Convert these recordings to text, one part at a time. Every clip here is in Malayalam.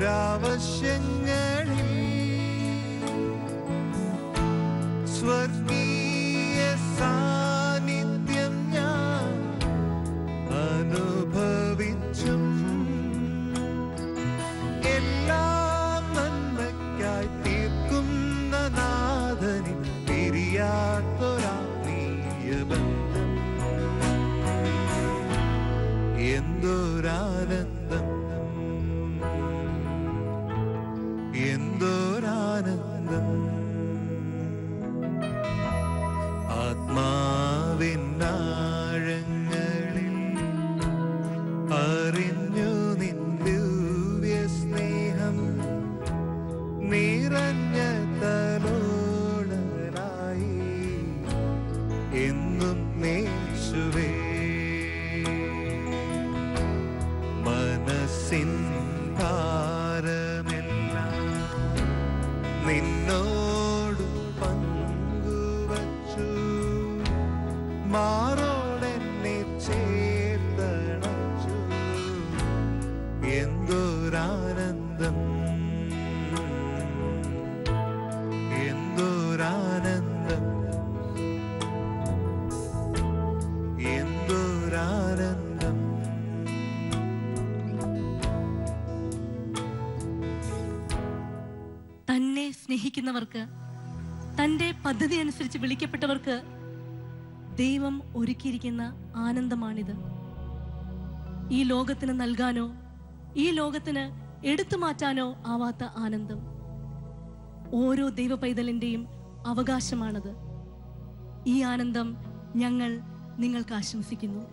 ദുരാവശ്യങ്ങളിൽ എന്നും സ്നേഹിക്കുന്നവർക്ക് തന്റെ പദ്ധതി അനുസരിച്ച് വിളിക്കപ്പെട്ടവർക്ക് ദൈവം ഒരുക്കിയിരിക്കുന്ന ആനന്ദമാണിത്. ഈ ലോകത്തിന് നൽകാനോ ഈ ലോകത്തിന് എടുത്തു മാറ്റാനോ ആവാത്ത ആനന്ദം. ഓരോ ദൈവ പൈതലിന്റെയും അവകാശമാണത്. ഈ ആനന്ദം ഞങ്ങൾ നിങ്ങൾക്ക് ആശംസിക്കുന്നു.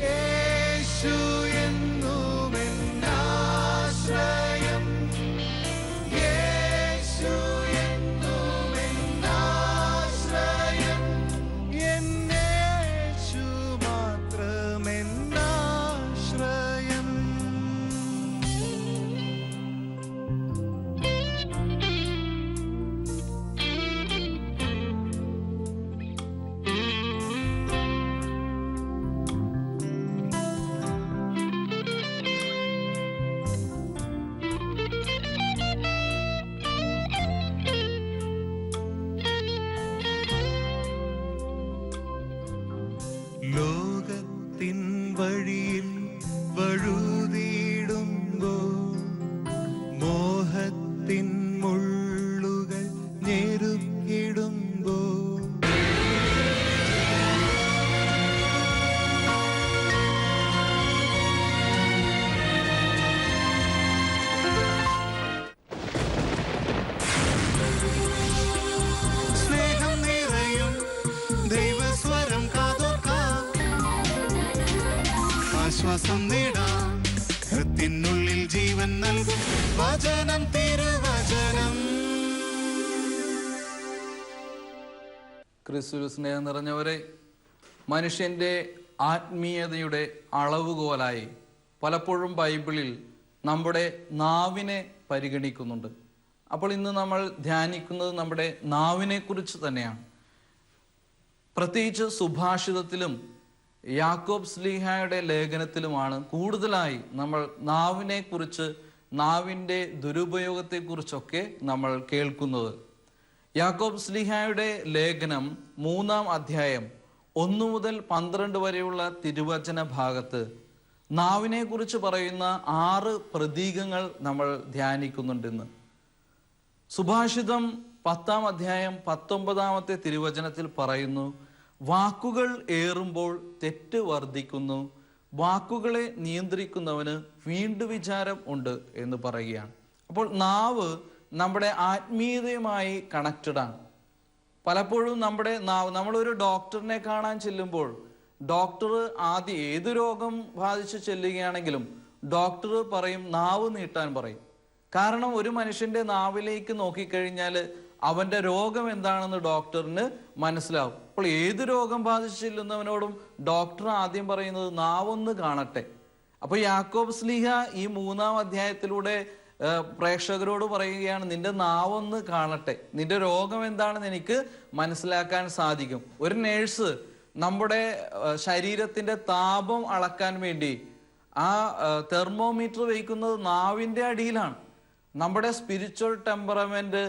യേശു ക്രിസ്തു സ്നേഹം നിറഞ്ഞവരെ മനുഷ്യന്റെ ആത്മീയതയുടെ അളവുകോലായി പലപ്പോഴും ബൈബിളിൽ നമ്മുടെ നാവിനെ പരിഗണിക്കുന്നുണ്ട്. അപ്പോൾ ഇന്ന് നമ്മൾ ധ്യാനിക്കുന്നത് നമ്മുടെ നാവിനെ കുറിച്ച് തന്നെയാണ്. പ്രത്യേകിച്ച് സുഭാഷിതത്തിലും യാക്കോബ് സ്ലീഹായുടെ ലേഖനത്തിലുമാണ് കൂടുതലായി നമ്മൾ നാവിനെ കുറിച്ച് നാവിന്റെ ദുരുപയോഗത്തെക്കുറിച്ചൊക്കെ നമ്മൾ കേൾക്കുന്നത്. യാക്കോബ് സ്ലിഹായുടെ ലേഖനം മൂന്നാം അധ്യായം ഒന്നു മുതൽ പന്ത്രണ്ട് വരെയുള്ള തിരുവചന ഭാഗത്ത് നാവിനെ കുറിച്ച് പറയുന്ന ആറ് പ്രതീകങ്ങൾ നമ്മൾ ധ്യാനിക്കുന്നുണ്ടെന്ന്. സുഭാഷിതം പത്താം അധ്യായം പത്തൊമ്പതാമത്തെ തിരുവചനത്തിൽ പറയുന്നു വാക്കുകൾ ഏറുമ്പോൾ തെറ്റ് വർദ്ധിക്കുന്നു വാക്കുകളെ നിയന്ത്രിക്കുന്നവന് വീണ്ടു വിചാരം ഉണ്ട് എന്ന് പറയുകയാണ്. അപ്പോൾ നാവ് നമ്മുടെ ആത്മീയതയുമായി കണക്റ്റഡ് ആണ്. പലപ്പോഴും നമ്മുടെ നമ്മളൊരു ഡോക്ടറിനെ കാണാൻ ചെല്ലുമ്പോൾ ഡോക്ടർ ആദ്യം ഏത് രോഗം ബാധിച്ച് ചെല്ലുകയാണെങ്കിലും ഡോക്ടർ പറയും നാവ് നീട്ടാൻ പറയും. കാരണം ഒരു മനുഷ്യന്റെ നാവിലേക്ക് നോക്കിക്കഴിഞ്ഞാൽ അവന്റെ രോഗം എന്താണെന്ന് ഡോക്ടറിന് മനസ്സിലാവും. അപ്പോൾ ഏത് രോഗം ബാധിച്ച് ചെല്ലുന്നവനോടും ഡോക്ടർ ആദ്യം പറയുന്നത് നാവൊന്ന് കാണട്ടെ. അപ്പൊ യാക്കോബ് സ്ലീഹ ഈ മൂന്നാം അധ്യായത്തിലൂടെ പ്രേക്ഷകരോട് പറയുകയാണ് നിന്റെ നാവൊന്ന് കാണട്ടെ. നിന്റെ രോഗം എന്താണെന്ന് എനിക്ക് മനസ്സിലാക്കാൻ സാധിക്കും. ഒരു നേഴ്സ് നമ്മുടെ ശരീരത്തിന്റെ താപം അളക്കാൻ വേണ്ടി ആ തെർമോമീറ്റർ വയ്ക്കുന്നത് നാവിന്റെ അടിയിലാണ്. നമ്മുടെ സ്പിരിച്വൽ ടെമ്പറമെന്റ്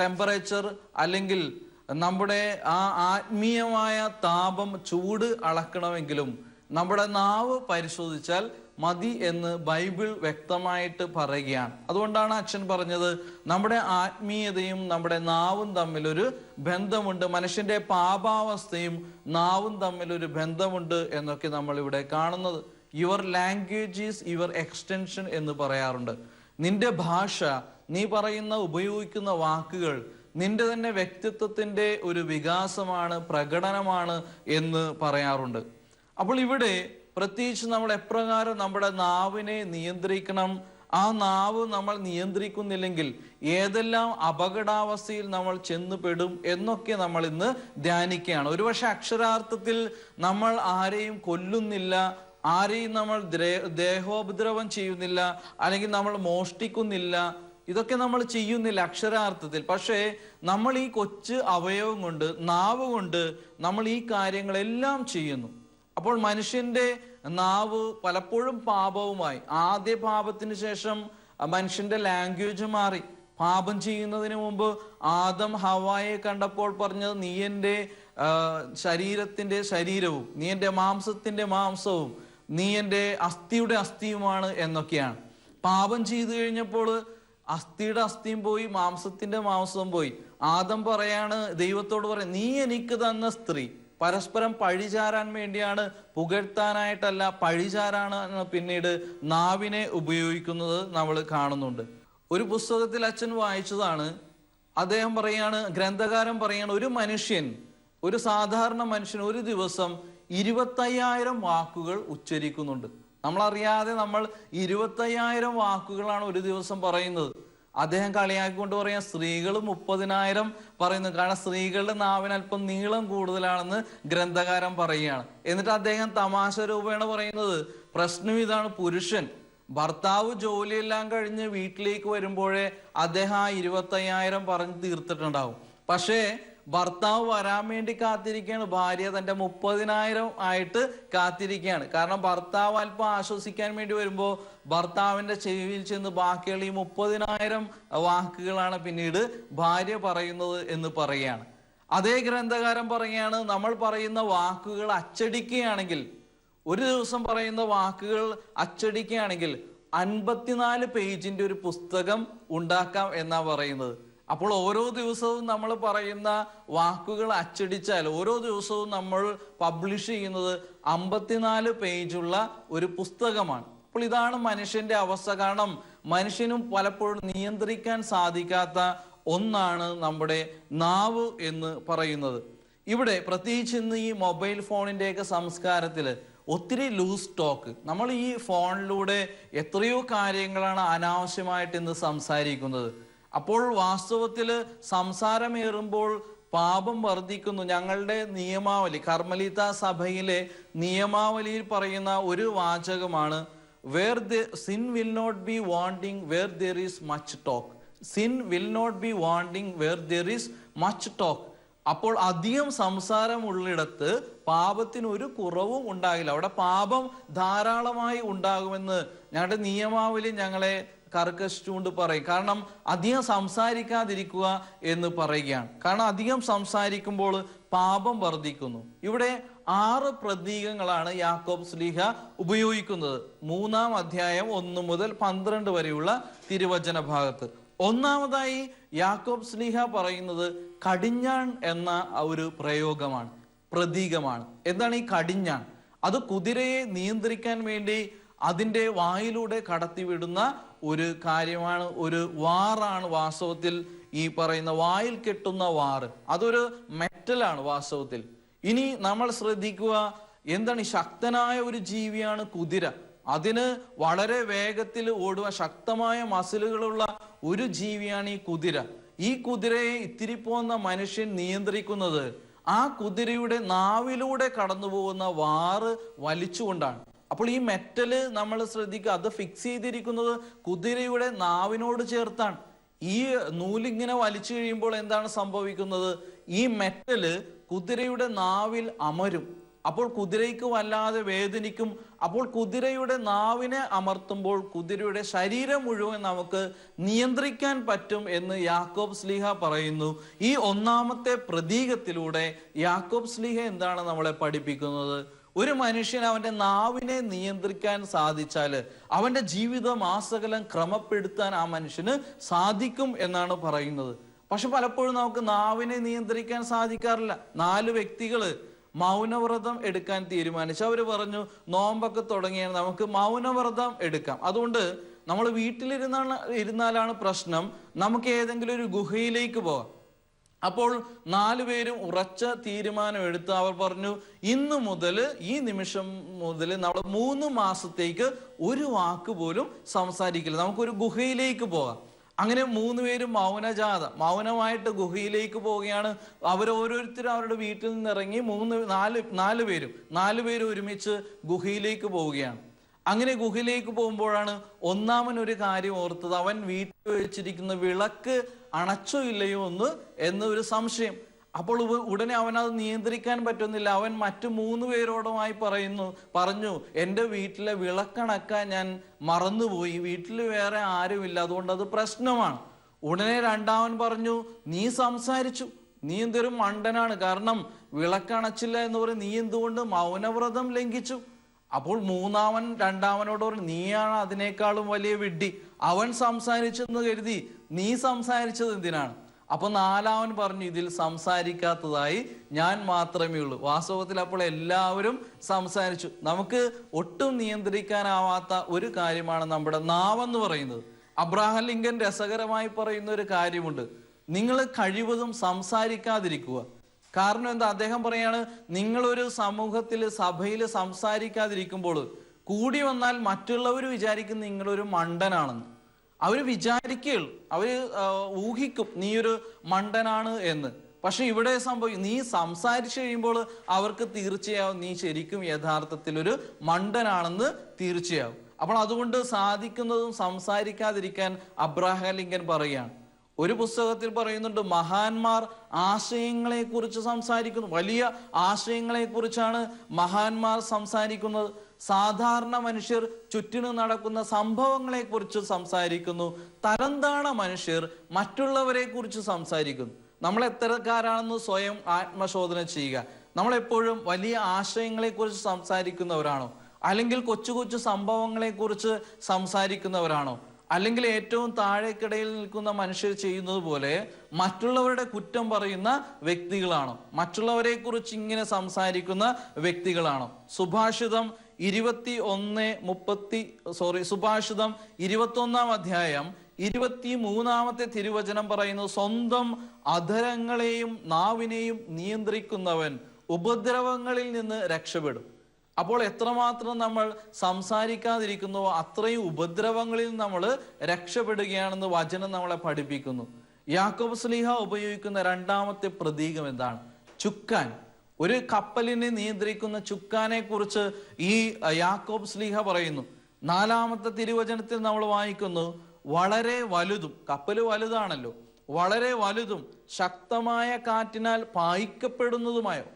ടെമ്പറേച്ചർ അല്ലെങ്കിൽ നമ്മുടെ ആ ആത്മീയമായ താപം ചൂട് അളക്കണമെങ്കിലും നമ്മുടെ നാവ് പരിശോധിച്ചാൽ മതി എന്ന് ബൈബിൾ വ്യക്തമായിട്ട് പറയുകയാണ്. അതുകൊണ്ടാണ് അച്ഛൻ പറഞ്ഞത് നമ്മുടെ ആത്മീയതയും നമ്മുടെ നാവും തമ്മിലൊരു ബന്ധമുണ്ട് മനുഷ്യന്റെ പാപാവസ്ഥയും നാവും തമ്മിലൊരു ബന്ധമുണ്ട് എന്നൊക്കെ നമ്മൾ ഇവിടെ കാണുന്നത്. Your language is your extension എന്ന് പറയാറുണ്ട്. നിന്റെ ഭാഷ നീ പറയുന്ന ഉപയോഗിക്കുന്ന വാക്കുകൾ നിന്റെ തന്നെ വ്യക്തിത്വത്തിന്റെ ഒരു വികാസമാണ് പ്രകടനമാണ് എന്ന് പറയാറുണ്ട്. അപ്പോൾ ഇവിടെ പ്രത്യേകിച്ച് നമ്മൾ എപ്രകാരം നമ്മുടെ നാവിനെ നിയന്ത്രിക്കണം. ആ നാവ് നമ്മൾ നിയന്ത്രിക്കുന്നില്ലെങ്കിൽ ഏതെല്ലാം അപകടാവസ്ഥയിൽ നമ്മൾ ചെന്നുപെടും എന്നൊക്കെ നമ്മൾ ഇന്ന് ധ്യാനിക്കുകയാണ്. ഒരുപക്ഷെ അക്ഷരാർത്ഥത്തിൽ നമ്മൾ ആരെയും കൊല്ലുന്നില്ല ആരെയും നമ്മൾ ദ്രേ- ദേഹോപദ്രവം ചെയ്യുന്നില്ല അല്ലെങ്കിൽ നമ്മൾ മോഷ്ടിക്കുന്നില്ല ഇതൊക്കെ നമ്മൾ ചെയ്യുന്നില്ല അക്ഷരാർത്ഥത്തിൽ. പക്ഷേ നമ്മൾ ഈ കൊച്ചു അവയവം കൊണ്ട് നാവ് കൊണ്ട് നമ്മൾ ഈ കാര്യങ്ങളെല്ലാം ചെയ്യുന്നു. അപ്പോൾ മനുഷ്യന്റെ നാവ് പലപ്പോഴും പാപവുമായി. ആദ്യ പാപത്തിന് ശേഷം മനുഷ്യന്റെ ലാംഗ്വേജ് മാറി. പാപം ചെയ്യുന്നതിന് മുമ്പ് ആദം ഹവായെ കണ്ടപ്പോൾ പറഞ്ഞത് നീ എന്റെ ശരീരത്തിന്റെ ശരീരവും നീ എന്റെ മാംസത്തിന്റെ മാംസവും നീ എന്റെ അസ്ഥിയുടെ അസ്ഥിയുമാണ് എന്നൊക്കെയാണ്. പാപം ചെയ്തു കഴിഞ്ഞപ്പോൾ അസ്ഥിയുടെ അസ്ഥിയും പോയി മാംസത്തിന്റെ മാംസവും പോയി. ആദം പറയാണ് ദൈവത്തോട് പറയാം നീ എനിക്ക് തന്ന സ്ത്രീ പരസ്പരം പഴിചാരാൻ വേണ്ടിയാണ് പുകഴ്ത്താനായിട്ടല്ല പഴിചാരാണ് പിന്നീട് നാവിനെ ഉപയോഗിക്കുന്നത് നമ്മൾ കാണുന്നുണ്ട്. ഒരു പുസ്തകത്തിൽ അച്ഛൻ വായിച്ചതാണ് അദ്ദേഹം പറയാണ് ഗ്രന്ഥകാരൻ പറയാണ് ഒരു മനുഷ്യൻ ഒരു സാധാരണ മനുഷ്യൻ ഒരു ദിവസം ഇരുപത്തയ്യായിരം വാക്കുകൾ ഉച്ചരിക്കുന്നുണ്ട്. നമ്മളറിയാതെ നമ്മൾ ഇരുപത്തയ്യായിരം വാക്കുകളാണ് ഒരു ദിവസം പറയുന്നത്. അദ്ദേഹം കളിയാക്കിക്കൊണ്ട് പറയാം സ്ത്രീകൾ മുപ്പതിനായിരം പറയുന്നു. കാരണം സ്ത്രീകളുടെ നാവിന് അല്പം നീളം കൂടുതലാണെന്ന് ഗ്രന്ഥകാരൻ പറയുകയാണ്. എന്നിട്ട് അദ്ദേഹം തമാശ രൂപേണ പറയുന്നത് പ്രശ്നം ഇതാണ് പുരുഷൻ. ഭർത്താവ് ജോലിയെല്ലാം കഴിഞ്ഞ് വീട്ടിലേക്ക് വരുമ്പോഴേ അദ്ദേഹം ആ ഇരുപത്തയ്യായിരം പറഞ്ഞ് തീർത്തിട്ടുണ്ടാവും. പക്ഷേ ഭർത്താവ് വരാൻ വേണ്ടി കാത്തിരിക്കുകയാണ്. ഭാര്യ തന്റെ മുപ്പതിനായിരം ആയിട്ട് കാത്തിരിക്കുകയാണ്. കാരണം ഭർത്താവ് അല്പം ആശ്വസിക്കാൻ വേണ്ടി വരുമ്പോൾ ഭർത്താവിന്റെ ചെവിയിൽ ചെന്ന് ബാക്കിയുള്ള ഈ മുപ്പതിനായിരം വാക്കുകളാണ് പിന്നീട് ഭാര്യ പറയുന്നത് എന്ന് പറയുകയാണ്. അതേ ഗ്രന്ഥകാരം പറയുകയാണ് നമ്മൾ പറയുന്ന വാക്കുകൾ അച്ചടിക്കുകയാണെങ്കിൽ ഒരു ദിവസം പറയുന്ന വാക്കുകൾ അച്ചടിക്കുകയാണെങ്കിൽ അൻപത്തിനാല് പേജിന്റെ ഒരു പുസ്തകം ഉണ്ടാക്കാം എന്നാ പറയുന്നത്. അപ്പോൾ ഓരോ ദിവസവും നമ്മൾ പറയുന്ന വാക്കുകൾ അച്ചടിച്ചാൽ ഓരോ ദിവസവും നമ്മൾ പബ്ലിഷ് ചെയ്യുന്നത് അമ്പത്തിനാല് പേജുള്ള ഒരു പുസ്തകമാണ്. അപ്പോൾ ഇതാണ് മനുഷ്യന്റെ അവസ്ഥ. കാരണം മനുഷ്യനും പലപ്പോഴും നിയന്ത്രിക്കാൻ സാധിക്കാത്ത ഒന്നാണ് നമ്മുടെ നാവ് എന്ന് പറയുന്നത്. ഇവിടെ പ്രത്യേകിച്ച് ഇന്ന് ഈ മൊബൈൽ ഫോണിന്റെയൊക്കെ സംസ്കാരത്തിൽ ഒത്തിരി ലൂസ് ടോക്ക് നമ്മൾ ഈ ഫോണിലൂടെ എത്രയോ കാര്യങ്ങളാണ് അനാവശ്യമായിട്ട് ഇന്ന് സംസാരിക്കുന്നത്. അപ്പോൾ വാസ്തവത്തിൽ സംസാരമേറുമ്പോൾ പാപം വർദ്ധിക്കുന്നു. ഞങ്ങളുടെ നിയമാവലി കർമ്മലീത സഭയിലെ നിയമാവലിയിൽ പറയുന്ന ഒരു വാചകമാണ് where the sin will not be wanting where there is much talk sin will not be wanting where there is much talk അപ്പോൾ അധികം സംസാരമുള്ളിടത്ത് പാപത്തിന് ഒരു കുറവും ഉണ്ടാകില്ല. അവിടെ പാപം ധാരാളമായി ഉണ്ടാകുമെന്ന് ഞങ്ങളുടെ നിയമാവലി ഞങ്ങളെ കർക്കശിച്ചുകൊണ്ട് പറയും. കാരണം അധികം സംസാരിക്കാതിരിക്കുക എന്ന് പറയുകയാണ്. കാരണം അധികം സംസാരിക്കുമ്പോൾ പാപം വർദ്ധിക്കുന്നു. ഇവിടെ ആറ് പ്രതീകങ്ങളാണ് യാക്കോബ് സ്ലീഹ ഉപയോഗിക്കുന്നത്. മൂന്നാം അധ്യായം ഒന്ന് മുതൽ പന്ത്രണ്ട് വരെയുള്ള തിരുവചന ഭാഗത്ത്. ഒന്നാമതായി യാക്കോബ് സ്ലീഹ പറയുന്നത് കടിഞ്ഞാൺ എന്ന ഒരു പ്രയോഗമാണ് പ്രതീകമാണ്. എന്താണ് ഈ കടിഞ്ഞാൺ? അത് കുതിരയെ നിയന്ത്രിക്കാൻ വേണ്ടി അതിന്റെ വായിലൂടെ കടത്തിവിടുന്ന ഒരു കാര്യമാണ് ഒരു വാറാണ് വാസ്തവത്തിൽ ഈ പറയുന്ന വായിൽ കെട്ടുന്ന വാറ്. അതൊരു മെറ്റലാണ് വാസ്തവത്തിൽ. ഇനി നമ്മൾ ശ്രദ്ധിക്കുക എന്താണ് ശക്തനായ ഒരു ജീവിയാണ് കുതിര. അതിന് വളരെ വേഗത്തിൽ ഓടുക ശക്തമായ മസിലുകളുള്ള ഒരു ജീവിയാണ് ഈ കുതിര. ഈ കുതിരയെ ഇത്തിരി പോകുന്ന മനുഷ്യൻ നിയന്ത്രിക്കുന്നത് ആ കുതിരയുടെ നാവിലൂടെ കടന്നു പോകുന്ന വാറ് വലിച്ചുകൊണ്ടാണ്. അപ്പോൾ ഈ മെറ്റൽ നമ്മൾ ശ്രദ്ധിക്കുക. അത് ഫിക്സ് ചെയ്തിരിക്കുന്നത് കുതിരയുടെ നാവിനോട് ചേർത്താണ്. ഈ നൂലിങ്ങനെ വലിച്ചു കഴിയുമ്പോൾ എന്താണ് സംഭവിക്കുന്നത്? ഈ മെറ്റൽ കുതിരയുടെ നാവിൽ അമരും. അപ്പോൾ കുതിരയ്ക്ക് വല്ലാതെ വേദനിക്കും. അപ്പോൾ കുതിരയുടെ നാവിനെ അമർത്തുമ്പോൾ കുതിരയുടെ ശരീരം മുഴുവൻ നമുക്ക് നിയന്ത്രിക്കാൻ പറ്റും എന്ന് യാക്കോബ് സ്ലീഹ പറയുന്നു. ഈ ഒന്നാമത്തെ പ്രതീകത്തിലൂടെ യാക്കോബ് സ്ലീഹ എന്താണ് നമ്മളെ പഠിപ്പിക്കുന്നത്? ഒരു മനുഷ്യൻ അവന്റെ നാവിനെ നിയന്ത്രിക്കാൻ സാധിച്ചാൽ അവന്റെ ജീവിതം ആസകലം ക്രമപ്പെടുത്താൻ ആ മനുഷ്യന് സാധിക്കും എന്നാണ് പറയുന്നത്. പക്ഷെ പലപ്പോഴും നമുക്ക് നാവിനെ നിയന്ത്രിക്കാൻ സാധിക്കാറില്ല. നാല് വ്യക്തികൾ മൗനവ്രതം എടുക്കാൻ തീരുമാനിച്ചു. അവർ പറഞ്ഞു നോമ്പൊക്കെ തുടങ്ങിയാൽ നമുക്ക് മൗനവ്രതം എടുക്കാം. അതുകൊണ്ട് നമ്മൾ വീട്ടിലിരുന്നാണ് ഇരുന്നാലാണ് പ്രശ്നം. നമുക്ക് ഏതെങ്കിലും ഒരു ഗുഹയിലേക്ക് പോകാം അപ്പോൾ നാലുപേരും ഉറച്ച തീരുമാനം എടുത്ത് അവർ പറഞ്ഞു ഇന്ന് മുതൽ ഈ നിമിഷം മുതൽ നമ്മൾ മൂന്ന് മാസത്തേക്ക് ഒരു വാക്ക് പോലും സംസാരിക്കില്ല. നമുക്കൊരു ഗുഹയിലേക്ക് പോകാം. അങ്ങനെ മൂന്ന് പേരും മൗനജാത മൗനമായിട്ട് ഗുഹയിലേക്ക് പോവുകയാണ്. അവരോരോരുത്തരും അവരുടെ വീട്ടിൽ നിന്ന് ഇറങ്ങി മൂന്ന് നാല് നാല് പേരും നാല് പേരും ഒരുമിച്ച് ഗുഹയിലേക്ക് പോവുകയാണ്. അങ്ങനെ ഗുഹയിലേക്ക് പോകുമ്പോഴാണ് ഒന്നാമൻ ഒരു കാര്യം ഓർത്തത്. അവൻ വീട്ടിൽ വെച്ചിരിക്കുന്ന വിളക്ക് അണച്ചോ ഇല്ലയോ എന്ന് എന്നൊരു സംശയം. അപ്പോൾ ഉടനെ അവൻ അത് നിയന്ത്രിക്കാൻ പറ്റുന്നില്ല. അവൻ മറ്റു മൂന്ന് പേരോടുമായി പറയുന്നു പറഞ്ഞു എന്റെ വീട്ടിലെ വിളക്കണക്കാൻ ഞാൻ മറന്നുപോയി. വീട്ടിൽ വേറെ ആരുമില്ല. അതുകൊണ്ട് അത് പ്രശ്നമാണ്. ഉടനെ രണ്ടാമൻ പറഞ്ഞു നീ സംസാരിച്ചു. നീ എന്തൊരു മണ്ടനാണ്. കാരണം വിളക്കണച്ചില്ല എന്ന് പറയും നീ എന്തുകൊണ്ട് മൗനവ്രതം ലംഘിച്ചു? അപ്പോൾ മൂന്നാമൻ രണ്ടാമനോട് പറഞ്ഞു നീയാണ് അതിനേക്കാളും വലിയ വിഡ്ഢി. അവൻ സംസാരിച്ചെന്ന് കരുതി നീ സംസാരിച്ചത് എന്തിനാണ്? അപ്പൊ നാലാമൻ പറഞ്ഞു ഇതിൽ സംസാരിക്കാത്തതായി ഞാൻ മാത്രമേ ഉള്ളൂ. വാസ്തവത്തിൽ അപ്പോൾ എല്ലാവരും സംസാരിച്ചു. നമുക്ക് ഒട്ടും നിയന്ത്രിക്കാനാവാത്ത ഒരു കാര്യമാണ് നമ്മുടെ നാവെന്ന് പറയുന്നത്. അബ്രാഹം ലിങ്കൻ രസകരമായി പറയുന്ന ഒരു കാര്യമുണ്ട്. നിങ്ങൾ കഴിവതും സംസാരിക്കാതിരിക്കുക. കാരണം എന്താ? അദ്ദേഹം പറയാണ് നിങ്ങളൊരു സമൂഹത്തിൽ സഭയിൽ സംസാരിക്കാതിരിക്കുമ്പോൾ കൂടി വന്നാൽ മറ്റുള്ളവർ വിചാരിക്കും നിങ്ങളൊരു മണ്ടനാണെന്ന്. അവർ വിചാരിക്കുകയുള്ളൂ അവർ ഊഹിക്കും നീ ഒരു മണ്ടനാണ് എന്ന്. പക്ഷെ ഇവിടെ സംഭവിക്കും നീ സംസാരിച്ചു കഴിയുമ്പോൾ അവർക്ക് തീർച്ചയാവും നീ ശരിക്കും യഥാർത്ഥത്തിൽ ഒരു മണ്ടനാണെന്ന് തീർച്ചയാവും. അപ്പോൾ അതുകൊണ്ട് സാധിക്കുന്നതും സംസാരിക്കാതിരിക്കാൻ അബ്രാഹാം ലിങ്കൻ പറയുകയാണ്. ഒരു പുസ്തകത്തിൽ പറയുന്നുണ്ട് മഹാന്മാർ ആശയങ്ങളെ കുറിച്ച് സംസാരിക്കുന്നു. വലിയ ആശയങ്ങളെ കുറിച്ചാണ് മഹാന്മാർ സംസാരിക്കുന്നത്. സാധാരണ മനുഷ്യർ ചുറ്റിനു നടക്കുന്ന സംഭവങ്ങളെ കുറിച്ച് സംസാരിക്കുന്നു. തരംതാണ മനുഷ്യർ മറ്റുള്ളവരെ കുറിച്ച് സംസാരിക്കുന്നു. നമ്മൾ എത്തരക്കാരാണെന്ന് സ്വയം ആത്മശോധന ചെയ്യുക. നമ്മൾ എപ്പോഴും വലിയ ആശയങ്ങളെ കുറിച്ച് സംസാരിക്കുന്നവരാണോ? അല്ലെങ്കിൽ കൊച്ചു കൊച്ചു സംഭവങ്ങളെ കുറിച്ച് സംസാരിക്കുന്നവരാണോ? അല്ലെങ്കിൽ ഏറ്റവും താഴേക്കിടയിൽ നിൽക്കുന്ന മനുഷ്യർ ചെയ്യുന്നത് പോലെ മറ്റുള്ളവരുടെ കുറ്റം പറയുന്ന വ്യക്തികളാണോ? മറ്റുള്ളവരെ കുറിച്ച് ഇങ്ങനെ സംസാരിക്കുന്ന വ്യക്തികളാണോ? സുഭാഷിതം ഇരുപത്തി ഒന്ന് മുപ്പത്തി സോറി സുഭാഷിതം ഇരുപത്തി ഒന്നാം അധ്യായം ഇരുപത്തി മൂന്നാമത്തെ തിരുവചനം പറയുന്നു സ്വന്തം അധരങ്ങളെയും നാവിനെയും നിയന്ത്രിക്കുന്നവൻ ഉപദ്രവങ്ങളിൽ നിന്ന് രക്ഷപ്പെടും. അപ്പോൾ എത്രമാത്രം നമ്മൾ സംസാരിക്കാതിരിക്കുന്നുവോ അത്രയും ഉപദ്രവങ്ങളിൽ നമ്മൾ രക്ഷപ്പെടുകയാണെന്ന് വചനം നമ്മളെ പഠിപ്പിക്കുന്നു. യാക്കോബ് സ്ലീഹ ഉപയോഗിക്കുന്ന രണ്ടാമത്തെ പ്രതീകം എന്താണ്? ചുക്കാൻ. ഒരു കപ്പലിനെ നിയന്ത്രിക്കുന്ന ചുക്കാനെ കുറിച്ച് ഈ യാക്കോബ് സ്ലീഹ പറയുന്നു. നാലാമത്തെ തിരുവചനത്തിൽ നമ്മൾ വായിക്കുന്നു വളരെ വലുതും കപ്പൽ വലുതാണല്ലോ വളരെ വലുതും ശക്തമായ കാറ്റിനാൽ പായിക്കപ്പെടുന്നതുമായോ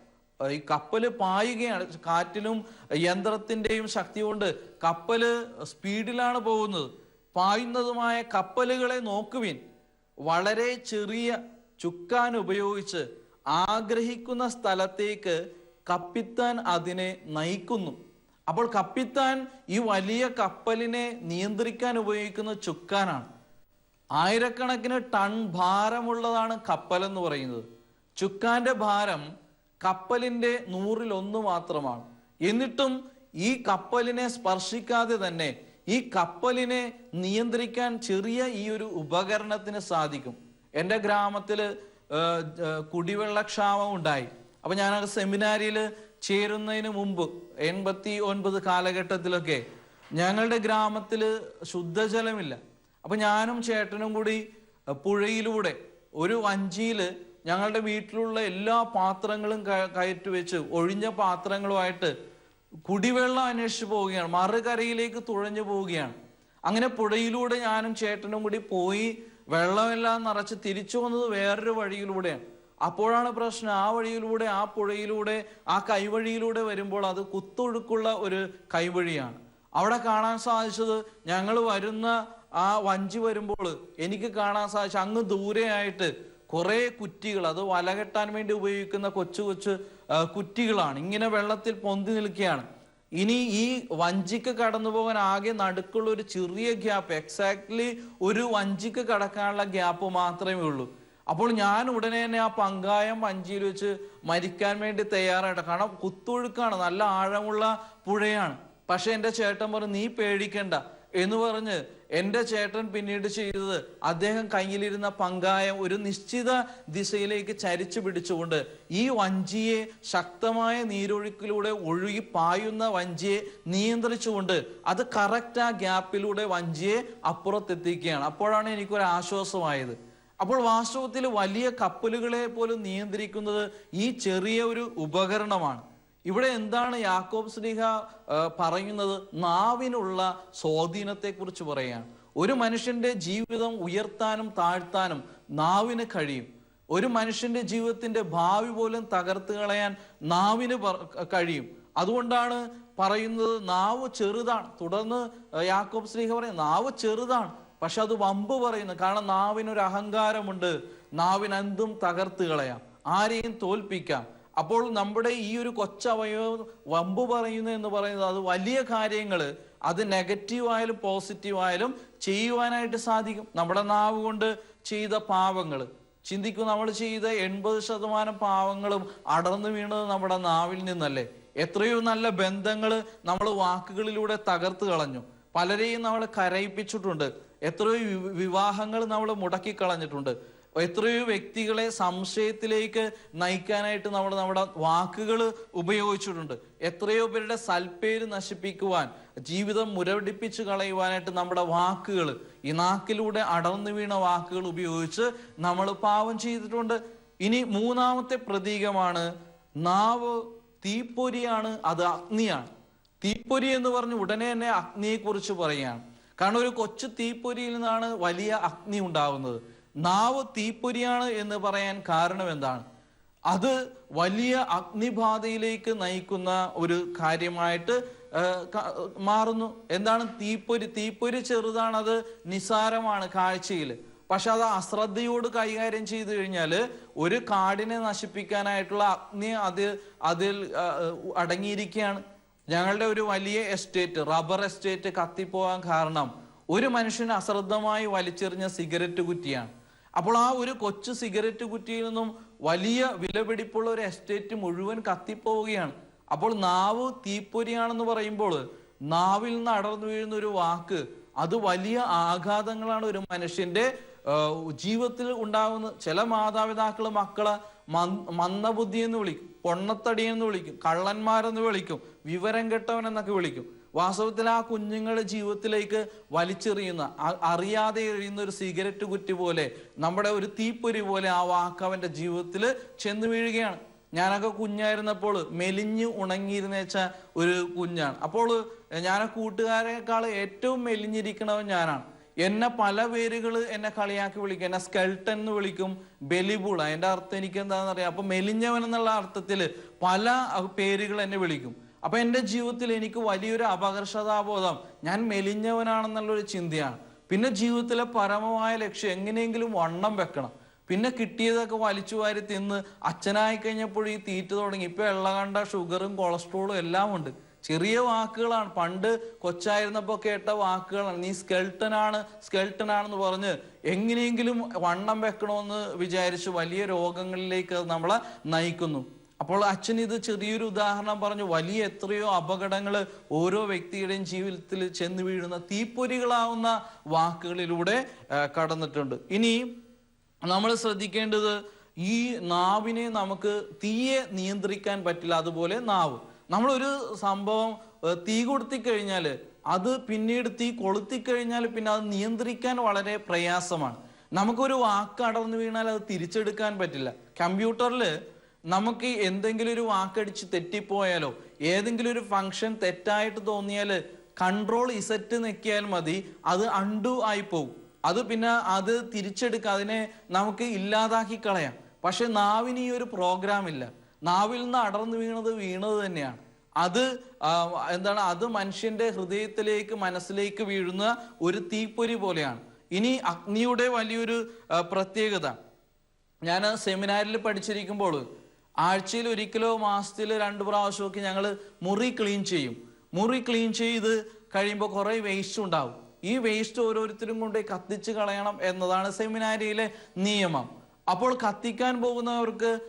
ഈ കപ്പൽ പായുകയാണ് കാറ്റിലും യന്ത്രത്തിന്റെയും ശക്തി കൊണ്ട് കപ്പൽ സ്പീഡിലാണ് പോകുന്നത്. പായുന്നതുമായ കപ്പലുകളെ നോക്കുവിൻ. വളരെ ചെറിയ ചുക്കാൻ ഉപയോഗിച്ച് ആഗ്രഹിക്കുന്ന സ്ഥലത്തേക്ക് കപ്പിത്താൻ അതിനെ നയിക്കുന്നു. അപ്പോൾ കപ്പിത്താൻ ഈ വലിയ കപ്പലിനെ നിയന്ത്രിക്കാൻ ഉപയോഗിക്കുന്ന ചുക്കാനാണ്. ആയിരക്കണക്കിന് ടൺ ഭാരമുള്ളതാണ് കപ്പൽ എന്ന് പറയുന്നത്. ചുക്കാന്റെ ഭാരം കപ്പലിന്റെ നൂറിൽ ഒന്ന് മാത്രമാണ്. എന്നിട്ടും ഈ കപ്പലിനെ സ്പർശിക്കാതെ തന്നെ ഈ കപ്പലിനെ നിയന്ത്രിക്കാൻ ചെറിയ ഈ ഒരു ഉപകരണത്തിന് സാധിക്കും. എന്റെ ഗ്രാമത്തിൽ കുടിവെള്ളക്ഷാമം ഉണ്ടായി. അപ്പൊ ഞാൻ സെമിനാരിയിൽ ചേരുന്നതിന് മുമ്പ് എൺപത്തി ഒൻപത് കാലഘട്ടത്തിലൊക്കെ ഞങ്ങളുടെ ഗ്രാമത്തിൽ ശുദ്ധജലമില്ല. അപ്പൊ ഞാനും ചേട്ടനും കൂടി പുഴയിലൂടെ ഒരു വഞ്ചിയിൽ ഞങ്ങളുടെ വീട്ടിലുള്ള എല്ലാ പാത്രങ്ങളും കയറ്റി വെച്ച് ഒഴിഞ്ഞ പാത്രങ്ങളുമായിട്ട് കുടിവെള്ളം അന്വേഷിച്ച് പോവുകയാണ്. മറുകരയിലേക്ക് തുഴഞ്ഞു പോവുകയാണ്. അങ്ങനെ പുഴയിലൂടെ ഞാനും ചേട്ടനും കൂടി പോയി വെള്ളമെല്ലാം നിറച്ച് തിരിച്ചു വന്നത് വേറൊരു വഴിയിലൂടെയാണ്. അപ്പോഴാണ് പ്രശ്നം. ആ വഴിയിലൂടെ ആ പുഴയിലൂടെ ആ കൈവഴിയിലൂടെ വരുമ്പോൾ അത് കുത്തൊഴുക്കുള്ള ഒരു കൈവഴിയാണ്. അവിടെ കാണാൻ സാധിച്ചത് ഞങ്ങൾ വരുന്ന ആ വഞ്ചി വരുമ്പോൾ എനിക്ക് കാണാൻ സാധിച്ച അങ്ങ് ദൂരെയായിട്ട് കുറെ കുറ്റികൾ അത് വല കെട്ടാൻ വേണ്ടി ഉപയോഗിക്കുന്ന കൊച്ചു കൊച്ചു കുറ്റികളാണ്. ഇങ്ങനെ വെള്ളത്തിൽ പൊന്തി നിൽക്കുകയാണ്. ഇനി ഈ വഞ്ചിക്ക് കടന്നു പോകാൻ ആകെ നടുക്കുള്ള ഒരു ചെറിയ ഗ്യാപ്പ് എക്സാക്ട്ലി ഒരു വഞ്ചിക്ക് കടക്കാനുള്ള ഗ്യാപ്പ് മാത്രമേ ഉള്ളൂ. അപ്പോൾ ഞാൻ ഉടനെ തന്നെ ആ പങ്കായം വഞ്ചിയിൽ വെച്ച് മരിക്കാൻ വേണ്ടി തയ്യാറായിട്ട് കാരണം കുത്തൊഴുക്കാണ് നല്ല ആഴമുള്ള പുഴയാണ്. പക്ഷെ എന്റെ ചേട്ടൻ പറഞ്ഞു നീ പേടിക്കണ്ട എന്ന് പറഞ്ഞ് എന്റെ ചേട്ടൻ പിന്നീട് ചെയ്തത് അദ്ദേഹം കയ്യിലിരുന്ന പങ്കായം ഒരു നിശ്ചിത ദിശയിലേക്ക് ചരിച്ചു പിടിച്ചുകൊണ്ട് ഈ വഞ്ചിയെ ശക്തമായ നീരൊഴുക്കിലൂടെ ഒഴുകി പായുന്ന വഞ്ചിയെ നിയന്ത്രിച്ചുകൊണ്ട് അത് കറക്റ്റ് ആ ഗ്യാപ്പിലൂടെ വഞ്ചിയെ അപ്പുറത്തെത്തിക്കുകയാണ്. അപ്പോഴാണ് എനിക്കൊരു ആശ്വാസമായത്. അപ്പോൾ വാസ്തവത്തിൽ വലിയ കപ്പലുകളെ പോലും നിയന്ത്രിക്കുന്നത് ഈ ചെറിയ ഒരു ഉപകരണമാണ്. ഇവിടെ എന്താണ് യാക്കോബ് സ്ലിഹ പറയുന്നത്? നാവിനുള്ള സ്വാധീനത്തെ കുറിച്ച് പറയുകയാണ് ഒരു മനുഷ്യന്റെ ജീവിതം ഉയർത്താനും താഴ്ത്താനും നാവിന് കഴിയും. ഒരു മനുഷ്യന്റെ ജീവിതത്തിന്റെ ഭാവി പോലും തകർത്ത് കളയാൻ നാവിന് കഴിയും. അതുകൊണ്ടാണ് പറയുന്നത് നാവ് ചെറുതാണ്. തുടർന്ന് യാക്കോബ് സ്ലീഹ പറയും നാവ് ചെറുതാണ് പക്ഷെ അത് വമ്പ് പറയുന്നു. കാരണം നാവിനൊരു അഹങ്കാരമുണ്ട്. നാവിന് എന്തും തകർത്ത് കളയാം. ആരെയും തോൽപ്പിക്കാം. അപ്പോൾ നമ്മുടെ ഈ ഒരു കൊച്ചവയവം വമ്പ് പറയുന്നു എന്ന് പറയുന്നത് അത് വലിയ കാര്യങ്ങൾ അത് നെഗറ്റീവായാലും പോസിറ്റീവായാലും ചെയ്യുവാനായിട്ട് സാധിക്കും. നമ്മുടെ നാവ് കൊണ്ട് ചെയ്ത പാവങ്ങൾ ചിന്തിക്കൂ നമ്മൾ ചെയ്ത എൺപത് ശതമാനം പാവങ്ങളും അടർന്നു വീണത് നമ്മുടെ നാവിൽ നിന്നല്ലേ? എത്രയോ നല്ല ബന്ധങ്ങൾ നമ്മൾ വാക്കുകളിലൂടെ തകർത്ത് കളഞ്ഞു. പലരെയും നമ്മൾ കരയിപ്പിച്ചിട്ടുണ്ട്. എത്രയോ വിവാഹങ്ങൾ നമ്മൾ മുടക്കി കളഞ്ഞിട്ടുണ്ട്. എത്രയോ വ്യക്തികളെ സംശയത്തിലേക്ക് നയിക്കാനായിട്ട് നമ്മൾ നമ്മുടെ വാക്കുകൾ ഉപയോഗിച്ചിട്ടുണ്ട്. എത്രയോ പേരുടെ സൽപ്പേര് നശിപ്പിക്കുവാൻ ജീവിതം മുരടിപ്പിച്ച് കളയുവാനായിട്ട് നമ്മുടെ വാക്കുകൾ ഈ നാക്കിലൂടെ അടർന്നു വീണ വാക്കുകൾ ഉപയോഗിച്ച് നമ്മൾ പാവം ചെയ്തിട്ടുണ്ട്. ഇനി മൂന്നാമത്തെ പ്രതീകമാണ് നാവ് തീപ്പൊരിയാണ് അത് അഗ്നിയാണ്. തീപ്പൊരി എന്ന് പറഞ്ഞ് ഉടനെ തന്നെ അഗ്നിയെക്കുറിച്ച് പറയുകയാണ്. കാരണം ഒരു കൊച്ചു തീപ്പൊരിയിൽ നിന്നാണ് വലിയ അഗ്നി ഉണ്ടാവുന്നത്. നാവ് തീപ്പൊരിയാണ് എന്ന് പറയാൻ കാരണം എന്താണ്? അത് വലിയ അഗ്നിബാധയിലേക്ക് നയിക്കുന്ന ഒരു കാര്യമായിട്ട് മാറുന്നു. എന്താണ്? തീപ്പൊരി തീപ്പൊരി ചെറുതാണ് അത് നിസാരമാണ് കാഴ്ചയിൽ. പക്ഷെ അത് അശ്രദ്ധയോട് കൈകാര്യം ചെയ്തു കഴിഞ്ഞാൽ ഒരു കാടിനെ നശിപ്പിക്കാനായിട്ടുള്ള അഗ്നി അത് അതിൽ അടങ്ങിയിരിക്കുകയാണ്. ഞങ്ങളുടെ ഒരു വലിയ എസ്റ്റേറ്റ് റബ്ബർ എസ്റ്റേറ്റ് കത്തിപ്പോകാൻ കാരണം ഒരു മനുഷ്യൻ അശ്രദ്ധമായി വലിച്ചെറിഞ്ഞ സിഗരറ്റ് കുറ്റിയാണ്. അപ്പോൾ ആ ഒരു കൊച്ചു സിഗരറ്റ് കുറ്റിയിൽ നിന്നും വലിയ വിലപിടിപ്പുള്ള ഒരു എസ്റ്റേറ്റ് മുഴുവൻ കത്തിപ്പോവുകയാണ്. അപ്പോൾ നാവ് തീപ്പൊരിയാണെന്ന് പറയുമ്പോൾ നാവിൽ നിന്ന് അടർന്നു വീഴുന്ന ഒരു വാക്ക് അത് വലിയ ആഘാതങ്ങളാണ് ഒരു മനുഷ്യന്റെ ജീവിതത്തിൽ ഉണ്ടാകുന്ന ചില മാതാപിതാക്കൾ മക്കളെ മന്ദ- മന്ദബുദ്ധി എന്ന് വിളിക്കും പൊണ്ണത്തടി എന്ന് വിളിക്കും കള്ളന്മാരെന്ന് വിളിക്കും വിവരം കെട്ടവൻ എന്നൊക്കെ വിളിക്കും. വാസ്തവത്തിൽ ആ കുഞ്ഞുങ്ങളുടെ ജീവിതത്തിലേക്ക് വലിച്ചെറിയുന്ന അറിയാതെ എറിയുന്ന ഒരു സിഗരറ്റ് കുറ്റി പോലെ നമ്മുടെ ഒരു തീപ്പൊരി പോലെ ആ വാക്ക് അവന്റെ ജീവിതത്തിൽ ചെന്ന് വീഴുകയാണ്. ഞാനൊക്കെ കുഞ്ഞായിരുന്നപ്പോൾ മെലിഞ്ഞ് ഉണങ്ങിയിരുന്നേച്ച ഒരു കുഞ്ഞാണ്. അപ്പോൾ ഞാൻ കൂട്ടുകാരെക്കാൾ ഏറ്റവും മെലിഞ്ഞിരിക്കണവൻ ഞാനാണ്. എന്നെ പല പേരുകൾ എന്നെ കളിയാക്കി വിളിക്കും. എന്നെ സ്കെൽട്ടൻ എന്ന് വിളിക്കും. ബെലിബുൾ അതിന്റെ അർത്ഥം എനിക്ക് എന്താണെന്ന് അറിയാം അപ്പം മെലിഞ്ഞവൻ എന്നുള്ള അർത്ഥത്തിൽ പല പേരുകൾ എന്നെ വിളിക്കും. അപ്പൊ എന്റെ ജീവിതത്തിൽ എനിക്ക് വലിയൊരു അപകർഷതാബോധം. ഞാൻ മെലിഞ്ഞവനാണെന്നുള്ളൊരു ചിന്തയാണ്. പിന്നെ ജീവിതത്തിലെ പരമമായ ലക്ഷ്യം എങ്ങനെയെങ്കിലും വണ്ണം വെക്കണം. പിന്നെ കിട്ടിയതൊക്കെ വലിച്ചു വാരി തിന്ന് അച്ഛനായി കഴിഞ്ഞപ്പോൾ ഈ തീറ്റ തുടങ്ങി. ഇപ്പൊ എള്ളകണ്ട ഷുഗറും കൊളസ്ട്രോളും എല്ലാം ഉണ്ട്. ചെറിയ വാക്കുകളാണ്. പണ്ട് കൊച്ചായിരുന്നപ്പോൾ കേട്ട വാക്കുകളാണ്. നീ സ്കെൽട്ടൻ ആണെന്ന് പറഞ്ഞ് എങ്ങനെയെങ്കിലും വണ്ണം വെക്കണമെന്ന് വിചാരിച്ച് വലിയ രോഗങ്ങളിലേക്ക് അത് നമ്മളെ നയിക്കുന്നു. അപ്പോൾ അച്ഛൻ ഇത് ചെറിയൊരു ഉദാഹരണം പറഞ്ഞു. വലിയ എത്രയോ അപകടങ്ങൾ ഓരോ വ്യക്തിയുടെയും ജീവിതത്തിൽ ചെന്ന് വീഴുന്ന തീപ്പൊരികളാവുന്ന വാക്കുകളിലൂടെ കടന്നിട്ടുണ്ട്. ഇനി നമ്മൾ ശ്രദ്ധിക്കേണ്ടത് ഈ നാവിനെ നമുക്ക് തീയെ നിയന്ത്രിക്കാൻ പറ്റില്ല അതുപോലെ നാവ്. നമ്മളൊരു സംഭവം തീ കൊടുത്തി കഴിഞ്ഞാൽ അത് പിന്നീട് തീ കൊളുത്തി കഴിഞ്ഞാൽ പിന്നെ അത് നിയന്ത്രിക്കാൻ വളരെ പ്രയാസമാണ്. നമുക്കൊരു വാക്ക് അടർന്നു വീണാൽ അത് തിരിച്ചെടുക്കാൻ പറ്റില്ല. കമ്പ്യൂട്ടറിൽ നമുക്ക് എന്തെങ്കിലും ഒരു വാക്കടിച്ച് തെറ്റിപ്പോയാലോ ഏതെങ്കിലും ഒരു ഫംഗ്ഷൻ തെറ്റായിട്ട് തോന്നിയാൽ കൺട്രോൾ ഇസറ്റ് നെക്കിയാൽ മതി അത് അണ്ടു ആയി പോകും അത് പിന്നെ അത് തിരിച്ചെടുക്കുക അതിനെ നമുക്ക് ഇല്ലാതാക്കി കളയാം. പക്ഷെ നാവിന് ഈ ഒരു പ്രോഗ്രാം ഇല്ല. നാവിൽ നിന്ന് അടർന്നു വീണത് വീണത് തന്നെയാണ്. അത് എന്താണ് അത് മനുഷ്യന്റെ ഹൃദയത്തിലേക്ക് മനസ്സിലേക്ക് വീഴുന്ന ഒരു തീപ്പൊരി പോലെയാണ്. ഇനി അഗ്നിയുടെ വലിയൊരു പ്രത്യേകത. ഞാൻ സെമിനാറിൽ പഠിച്ചിരിക്കുമ്പോൾ ആഴ്ചയിൽ ഒരിക്കലോ മാസത്തിൽ രണ്ട് പ്രാവശ്യമൊക്കെ ഞങ്ങൾ മുറി ക്ലീൻ ചെയ്യും. മുറി ക്ലീൻ ചെയ്ത് കഴിയുമ്പോൾ കുറേ വേസ്റ്റ് ഉണ്ടാവും. ഈ വേസ്റ്റ് ഓരോരുത്തരും കൊണ്ട് കത്തിച്ച് കളയണം എന്നതാണ് സെമിനാരിയിലെ നിയമം. അപ്പോൾ കത്തിക്കാൻ പോകുന്നവർക്ക്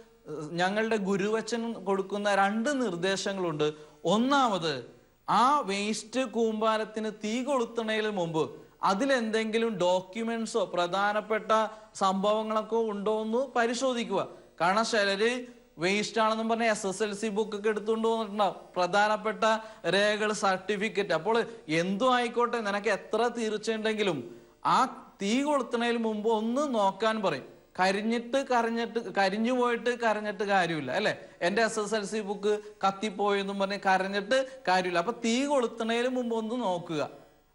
ഞങ്ങളുടെ ഗുരുവച്ചൻ കൊടുക്കുന്ന രണ്ട് നിർദ്ദേശങ്ങളുണ്ട്. ഒന്നാമത് ആ വേസ്റ്റ് കൂമ്പാരത്തിന് തീ കൊളുത്തണേൽ മുമ്പ് അതിലെന്തെങ്കിലും ഡോക്യുമെന്റ്സോ പ്രധാനപ്പെട്ട സംഭവങ്ങളൊക്കെ ഉണ്ടോ എന്ന് പരിശോധിക്കുക. കാരണം ചിലര് വേസ്റ്റ് ആണെന്നും പറഞ്ഞ S S L C book ഒക്കെ എടുത്തുകൊണ്ട് വന്നിട്ടുണ്ടാവും. പ്രധാനപ്പെട്ട രേഖകൾ സർട്ടിഫിക്കറ്റ് അപ്പോൾ എന്തും ആയിക്കോട്ടെ നിനക്ക് എത്ര തീർച്ചയുണ്ടെങ്കിലും ആ തീ കൊളുത്തുന്നതിന് മുമ്പ് ഒന്ന് നോക്കാൻ പറയും. കരിഞ്ഞിട്ട് കരഞ്ഞിട്ട് കരിഞ്ഞു പോയിട്ട് കരഞ്ഞിട്ട് കാര്യമില്ല അല്ലെ? എന്റെ S S L C book കത്തിപ്പോയെന്നും പറഞ്ഞ് കരഞ്ഞിട്ട് കാര്യമില്ല. അപ്പൊ തീ കൊളുത്തുന്നതിന് മുമ്പ് ഒന്ന് നോക്കുക.